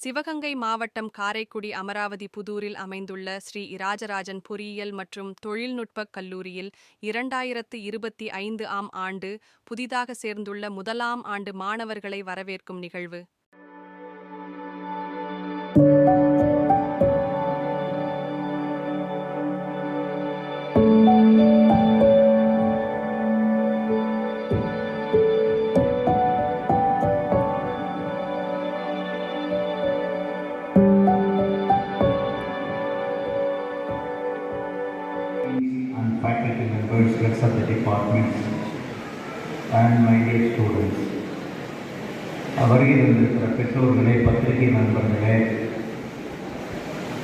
சிவகங்கை மாவட்டம் காரைக்குடி அமராவதி புதூரில் அமைந்துள்ள ஸ்ரீ இராஜராஜன் பொறியியல் மற்றும் தொழில்நுட்பக் கல்லூரியில் இரண்டாயிரத்து இருபத்தி ஐந்து ஆம் ஆண்டு புதிதாக சேர்ந்துள்ள முதலாம் ஆண்டு மாணவர்களை வரவேற்கும் நிகழ்வு. And faculty members, heads of the departments, and my dear students. வருகை வந்திருக்கிற பெற்றோர்களே பத்திரிகை நண்பர்களே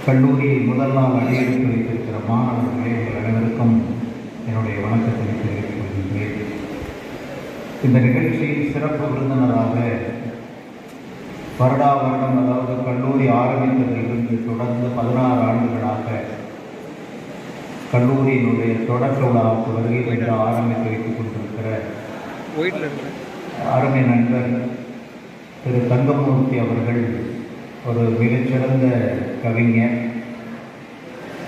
கல்லூரியை முதல் நாள் அடியெடுத்து வைத்திருக்கிற மாணவர்களே உங்கள் அனைவருக்கும் என்னுடைய வணக்கத்தை தெரிவித்துக் கொள்கின்றேன் இந்த நிகழ்ச்சியில் சிறப்பு விருந்தினராக வருடா வருடம் அதாவது கல்லூரி ஆரம்பித்ததிலிருந்து தொடர்ந்து பதினாறு ஆண்டுகளாக கல்லூரியினுடைய தொடக்க விழாவுக்கு வருகை என்று ஆரம்பித்து வைத்துக் கொண்டிருக்கிற அருமை நண்பர் திரு தங்கமூர்த்தி அவர்கள் ஒரு மிகச்சிறந்த கவிஞர்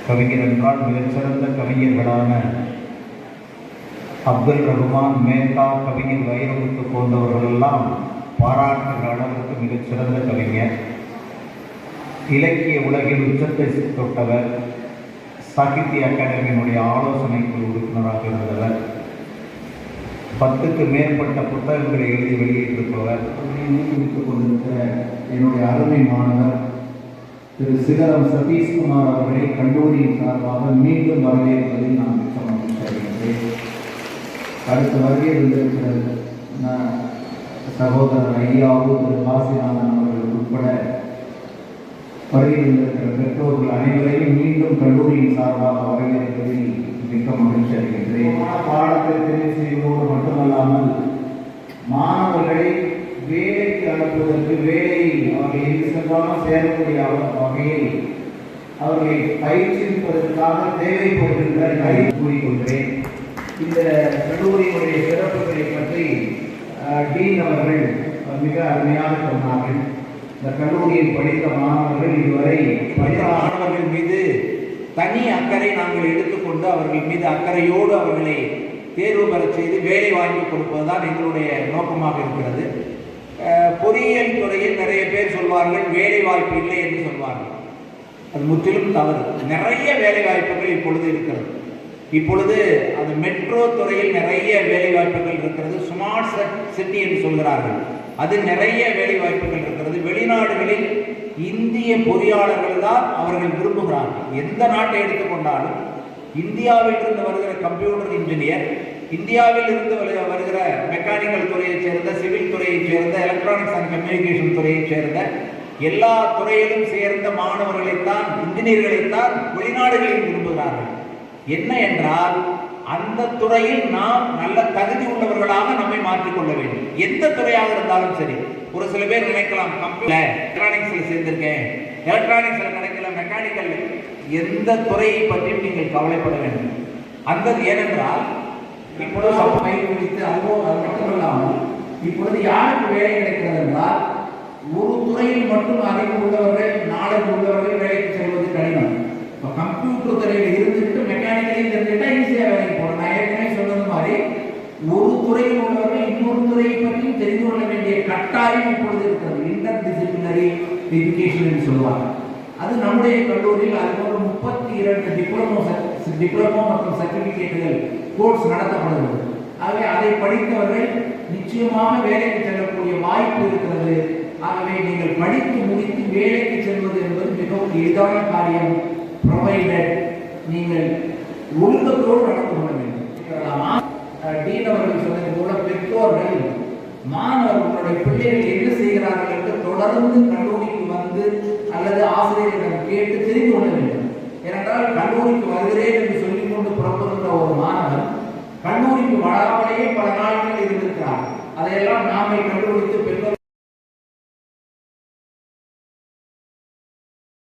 கவிஞர் என்றால் மிகச்சிறந்த கவிஞர்களான அப்துல் ரஹ்மான் மேத்தா கவிஞர் வைரமுத்து போன்றவர்களெல்லாம் பாராட்டுகிற அளவுக்கு மிகச்சிறந்த கவிஞர். இலக்கிய உலகில் உச்சத்தை தொட்டவர். சாகித்ய அகாடமியினுடைய ஆலோசனை குழு உறுப்பினராக இருந்தவர். பத்துக்கு மேற்பட்ட புத்தகங்களை எழுதி வெளியிட்டிருப்பவர். ஊக்குவித்துக் கொண்டிருக்கிற என்னுடைய அருமை மாணவர் திரு சிகரம் சதீஷ்குமார் அவர்களை கல்லூரியின் சார்பாக மீண்டும் வரவேற்பதில் நான் மிக்க மகிழ்ச்சி அடைகின்றேன். அடுத்த வருகை சகோதரர் ஐயாவும் திரு காசிநாதன் அவர்கள் உட்பட வருகையில் பெற்றோர்கள் அனைவரையும் மீண்டும் கல்லூரியின் சார்பாக வரவேற்பதில் மிக்க மகிழ்ச்சி அடைகின்றேன். பாடத்தை தெரிவு செய்வோடு மட்டுமல்லாமல் மாணவர்களை வேலைக்கு அனுப்புவதற்கு வேலையை அவர்கள் எங்கு சென்றாலும் சேரக்கூடிய வகையில் அவர்களை பயிற்சிப்பதற்காக தேவைப்படுகின்ற கை கூறிக்கொள்கிறேன். இந்த கல்லூரியினுடைய சிறப்புகளை பற்றி டீன் அவர்கள் மிக அருமையாக சொன்னார்கள். இந்த கல்லூரியில் படித்த மாணவர்கள் இதுவரை படித்த மாணவர்கள் மீது தனி அக்கறை நாங்கள் எடுத்துக்கொண்டு அவர்கள் மீது அக்கறையோடு அவர்களை தேர்வு பெறச் செய்து வேலை வாங்கி கொடுப்பதுதான் எங்களுடைய நோக்கமாக இருக்கிறது. பொறியியல் துறையில் நிறைய பேர் சொல்வார்கள் வேலை வாய்ப்பு இல்லை என்று சொல்வார்கள். அது முற்றிலும் தவறு. நிறைய வேலை வாய்ப்புகள் இப்பொழுது இருக்கிறது. இப்பொழுது அந்த மெட்ரோ துறையில் நிறைய வேலை வாய்ப்புகள் இருக்கிறது. ஸ்மார்ட் சிட்டி என்று சொல்கிறார்கள். அது நிறைய வேலை வாய்ப்புகள் இருக்கிறது. வெளி இந்திய பொறியாளர்கள் தான் அவர்கள் விரும்புகிறார்கள். எந்த நாட்டை எடுத்துக்கொண்டாலும் இந்தியாவில் இருந்து வருகிற கம்ப்யூட்டர் இன்ஜினியர் இந்தியாவில் இருந்து வருகிற மெக்கானிக்கல் துறையைச் சேர்ந்த சிவில் துறையைச் சேர்ந்த எலக்ட்ரானிக்ஸ் அண்ட் கம்யூனிகேஷன் துறையைச் சேர்ந்த எல்லா துறையிலும் சேர்ந்த மாணவர்களைத்தான் இன்ஜினியர்களைத்தான் வெளிநாடுகளில் விரும்புகிறார்கள். என்ன என்றால் அந்த துறையில் நாம் நல்ல தகுதி உள்ளவர்களாக நம்மை மாற்றிக்கொள்ள வேண்டும். எந்த துறையாக இருந்தாலும் சரி. ஒரு சில பேர் நினைக்கலாம் கம்ப்யூட்டர் எலக்ட்ரானிக்ஸ்ல சேர்ந்திருக்கேன். எலக்ட்ரானிக்ஸ்ல கிடைக்கல மெக்கானிக்கல் எந்த துறையை பற்றியும் நீங்கள் கவலைப்பட வேண்டும். அந்த ஏனென்றால் இப்பொழுது சம பயிர் குறித்து அதுவும் அது மட்டுமல்லாமல் இப்பொழுது யாருக்கு வேலை கிடைக்கிறது என்றால் ஒரு துறையில் மட்டும் அறிவு உள்ளவர்கள் நாலேஜ் உள்ளவர்கள் வேலைக்கு செல்வது கடினம். இப்போ கம்ப்யூட்டர் துறையில் இருந்துட்டு மெக்கானிக்கலையும் தெரிஞ்சுட்டா ஈஸியாக வேலைக்கு போகலாம் நான் ஏற்கனவே சொன்னது மாதிரி ஒரு துறையில் உள்ளவர்கள் இன்னொரு துறையை தெரிந்து கொள்ள வேண்டிய கட்டாயம் இப்பொழுது இருக்கிறது. இன்டர் டிசிப்ளினரி எஜுகேஷன் என்று சொல்லுவாங்க. அது நம்முடைய கல்லூரியில் அது முப்பத்தி இரண்டு டிப்ளமோ டிப்ளமோ மற்றும் சர்டிபிகேட்டுகள் கோர்ஸ் நடத்தப்படுகிறது. ஆகவே அதை படித்தவர்கள் நிச்சயமாக வேலைக்கு செல்லக்கூடிய வாய்ப்பு இருக்கிறது. ஆகவே நீங்கள் படித்து முடித்து வேலைக்கு செல்வது என்பது மிகவும் எளிதான காரியம். ப்ரொவைடட் நீங்கள் ஒழுங்கத்தோடு நடந்து கொள்ள வேண்டும். டீன் அவர்கள் சொன்னது போல பெற்றோர்கள் மாணவர்களுடைய பிள்ளைகள் என்ன செய்கிறார்கள் என்று தொடர்ந்து கல்லூரிக்கு வந்து அல்லது ஆசிரியரிடம் கேட்டு தெரிந்து கொள்ள வேண்டும். ஏனென்றால் கல்லூரிக்கு வருகிறேன் என்று சொல்லிக் கொண்டு புறப்படுகிற ஒரு மாணவர் கல்லூரிக்கு வராமலேயே பல நாட்கள் இருந்திருக்கிறார். அதையெல்லாம் நாமே கண்டுபிடித்து பெற்றோர்